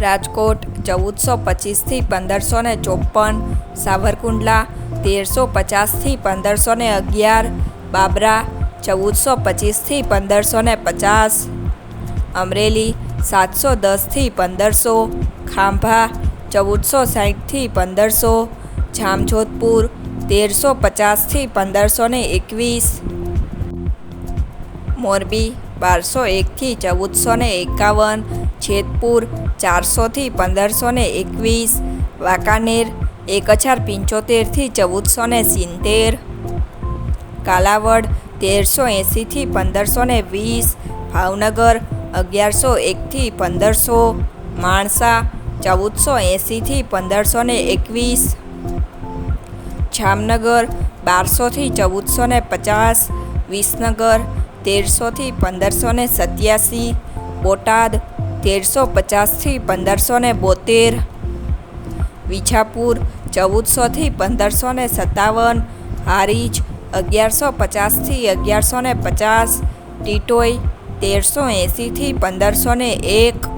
રાજકોટ, ચૌદસો પચીસથી પંદરસો ને ચોપન સાવરકુંડલા, તેરસો પચાસથી પંદરસો ને અગિયાર, બાબરા, ચૌદસો પચીસથી પંદરસો ને પચાસ, અમરેલી, સાતસો દસથી પંદરસો, ખાંભા, ચૌદસો સાહીઠથી પંદરસો, જામજોધપુર, તેરસો પચાસથી પંદરસો ને એકવીસ, મોરબી, બારસો એકથી ચૌદસો ને એકાવન જેતપુર ચારસોથી પંદરસો ને એકવીસ, વાંકાનેર, એક હજાર પંચોતેરથી ચૌદસો ને સિત્તેર, કાલાવડ, તેરસો એંસીથી પંદરસો ને વીસ, ભાવનગર, અગિયારસો એકથી પંદરસો, માણસા, ચૌદસો એંસીથી પંદરસો ને એકવીસ, જામનગર, બારસોથી ચૌદસો ને પચાસ, વિસનગર, તેરસોથી પંદરસો ને સત્યાસી, બોટાદ તેરસો પચાસથી પંદરસો ને બોતેર વિજાપુર ચૌદસોથી પંદરસો ને સત્તાવન, હારીજ અગિયારસો પચાસથી અગિયારસો ને પચાસ, ટીટોઈ તેરસો એંસીથી પંદરસો ને એક,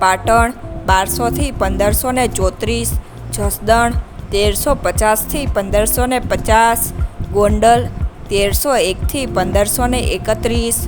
પાટણ બારસોથી પંદરસો ને ચોત્રીસ, જસદણ તેરસો પચાસથી પંદરસો ને પચાસ, ગોંડલ તેરસો એકથી પંદરસો ને એકત્રીસ